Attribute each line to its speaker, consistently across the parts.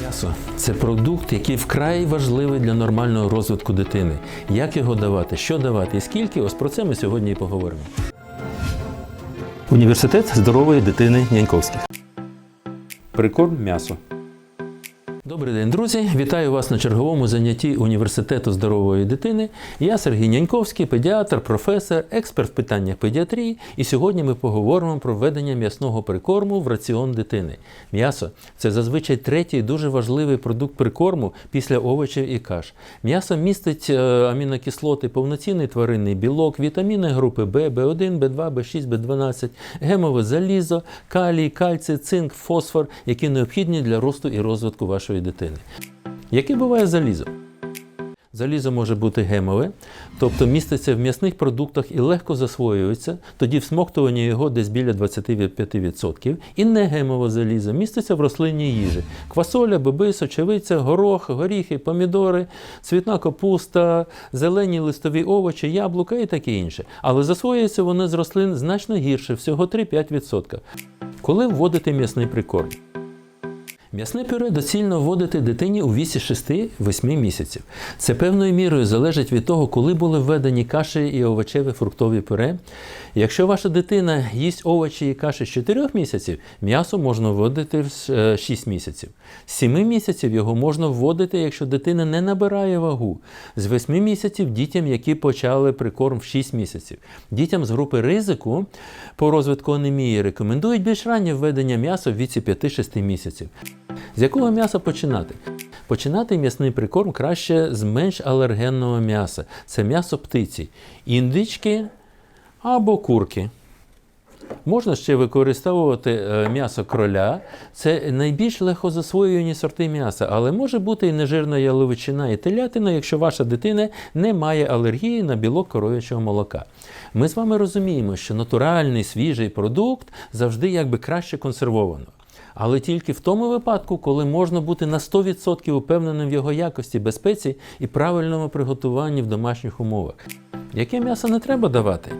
Speaker 1: М'ясо це продукт, який вкрай важливий для нормального розвитку дитини. Як його давати, що давати і скільки, ось про це ми сьогодні і поговоримо. Університет здорової дитини Няньковських. Прикорм м'ясо. Добрий день, друзі! Вітаю вас на черговому занятті університету здорової дитини. Я Сергій Няньковський, педіатр, професор, експерт в питаннях педіатрії. І сьогодні ми поговоримо про введення м'ясного прикорму в раціон дитини. М'ясо це зазвичай третій дуже важливий продукт прикорму після овочів і каш. М'ясо містить е, амінокислоти, повноцінний тваринний білок, вітаміни групи В, В1, В2, В6, В12, гемове залізо, калій, кальцій, цинк, фосфор, які необхідні для росту і розвитку вашої дитини. Яке буває залізо? Залізо може бути гемове, тобто міститься в м'ясних продуктах і легко засвоюється, тоді всмоктування його десь біля 25%. І негемове залізо міститься в рослинній їжі: квасоля, боби, сочевиця, горох, горіхи, помідори, цвітна капуста, зелені листові овочі, яблука і таке інше. Але засвоюється воно з рослин значно гірше, всього 3-5%. Коли вводити м'ясний прикорм? М'ясне пюре доцільно вводити дитині у віці 6-8 місяців. Це певною мірою залежить від того, коли були введені каші і овочеві фруктові пюре. Якщо ваша дитина їсть овочі і каші з 4 місяців, м'ясо можна вводити в 6 місяців. З 7 місяців його можна вводити, якщо дитина не набирає вагу. З 8 місяців дітям, які почали прикорм в 6 місяців. Дітям з групи ризику по розвитку анемії рекомендують більш раннє введення м'яса в віці 5-6 місяців. З якого м'яса починати? Починати м'ясний прикорм краще з менш алергенного м'яса. Це м'ясо птиці, індички або курки. Можна ще використовувати е, м'ясо кроля. Це найбільш легкозасвоювані сорти м'яса, але може бути і нежирна яловичина і телятина, якщо ваша дитина не має алергії на білок коров'ячого молока. Ми з вами розуміємо, що натуральний свіжий продукт завжди якби краще консервовано. Але тільки в тому випадку, коли можна бути на 100% упевненим в його якості, безпеці і правильному приготуванні в домашніх умовах. Яке м'ясо не треба давати?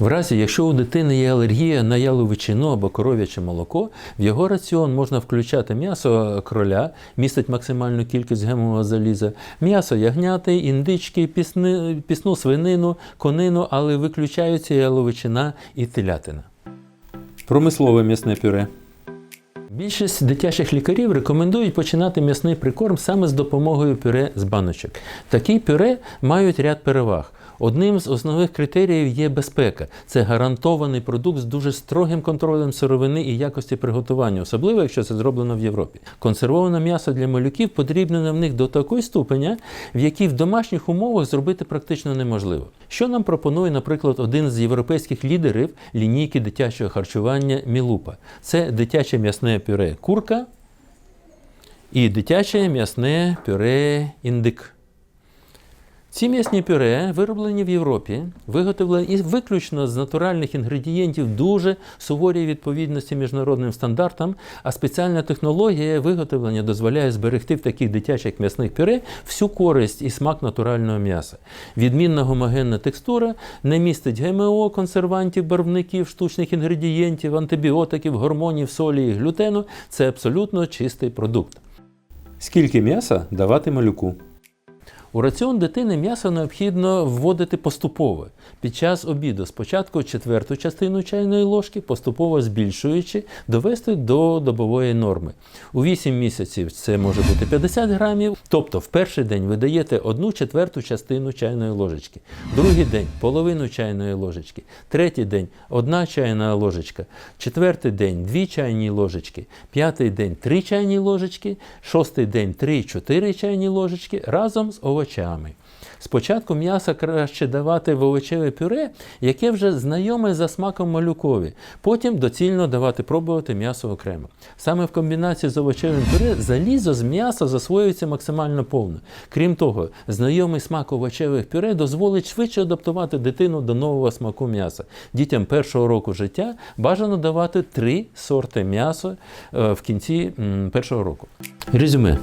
Speaker 1: В разі, якщо у дитини є алергія на яловичину або коров'яче молоко, в його раціон можна включати м'ясо кроля, містить максимальну кількість гемового заліза, м'ясо ягняти, індички, пісни, пісну свинину, конину, але виключаються яловичина і телятина. Промислове м'ясне пюре. Більшість дитячих лікарів рекомендують починати м'ясний прикорм саме з допомогою пюре з баночок. Такі пюре мають ряд переваг. Одним з основних критеріїв є безпека. Це гарантований продукт з дуже строгим контролем сировини і якості приготування, особливо якщо це зроблено в Європі. Консервоване м'ясо для малюків потрібно в них до такої ступеня, в якій в домашніх умовах зробити практично неможливо. Що нам пропонує, наприклад, один з європейських лідерів лінійки дитячого харчування Мілупа? Це дитяче м'ясне пюре курка і дитяче м'ясне пюре індик. Ці м'ясні пюре вироблені в Європі, виготовлені і виключно з натуральних інгредієнтів дуже суворій відповідності міжнародним стандартам, а спеціальна технологія виготовлення дозволяє зберегти в таких дитячих м'ясних пюре всю користь і смак натурального м'яса. Відмінна гомогенна текстура не містить ГМО, консервантів, барвників, штучних інгредієнтів, антибіотиків, гормонів, солі і глютену. Це абсолютно чистий продукт. Скільки м'яса давати малюку? У раціон дитини м'ясо необхідно вводити поступово під час обіду. Спочатку четверту частину чайної ложки, поступово збільшуючи, довести до добової норми. У 8 місяців це може бути 50 грамів. Тобто в перший день ви даєте одну четверту частину чайної ложечки, другий день половину чайної ложечки, третій день одна чайна ложечка, четвертий день дві чайні ложечки, п'ятий день три чайні ложечки, шостий день 3-4 чайні ложечки разом з овочами. Спочатку м'ясо краще давати в овочеве пюре, яке вже знайоме за смаком малюкові. Потім доцільно давати пробувати м'ясо окремо. Саме в комбінації з овочевим пюре залізо з м'яса засвоюється максимально повно. Крім того, знайомий смак овочевих пюре дозволить швидше адаптувати дитину до нового смаку м'яса. Дітям першого року життя бажано давати три сорти м'яса е, в кінці першого року. Резюме.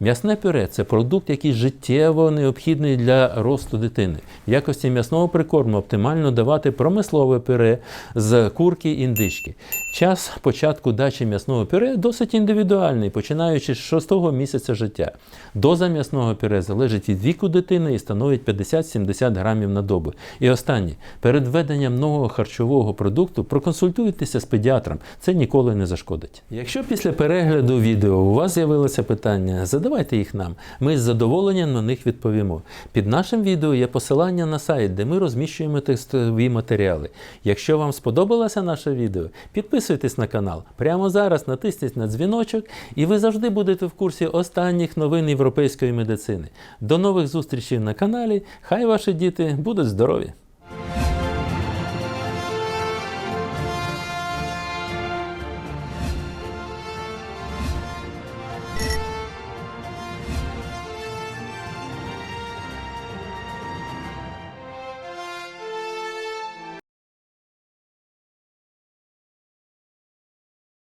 Speaker 1: М'ясне пюре це продукт, який життєво необхідний для росту дитини. В якості м'ясного прикорму оптимально давати промислове пюре з курки і індички. Час початку дачі м'ясного пюре досить індивідуальний, починаючи з 6 місяця життя. Доза м'ясного пюре залежить від віку дитини і становить 50-70 грамів на добу. І останнє, перед введенням нового харчового продукту проконсультуйтеся з педіатром, це ніколи не зашкодить. Якщо після перегляду відео у вас з'явилося питання, задавайте їх нам. Ми з задоволенням на них відповімо. Під нашим відео є посилання на сайт, де ми розміщуємо текстові матеріали. Якщо вам сподобалося наше відео, підписуйтесь на канал. Прямо зараз натисніть на дзвіночок, і ви завжди будете в курсі останніх новин європейської медицини. До нових зустрічей на каналі. Хай ваші діти будуть здорові!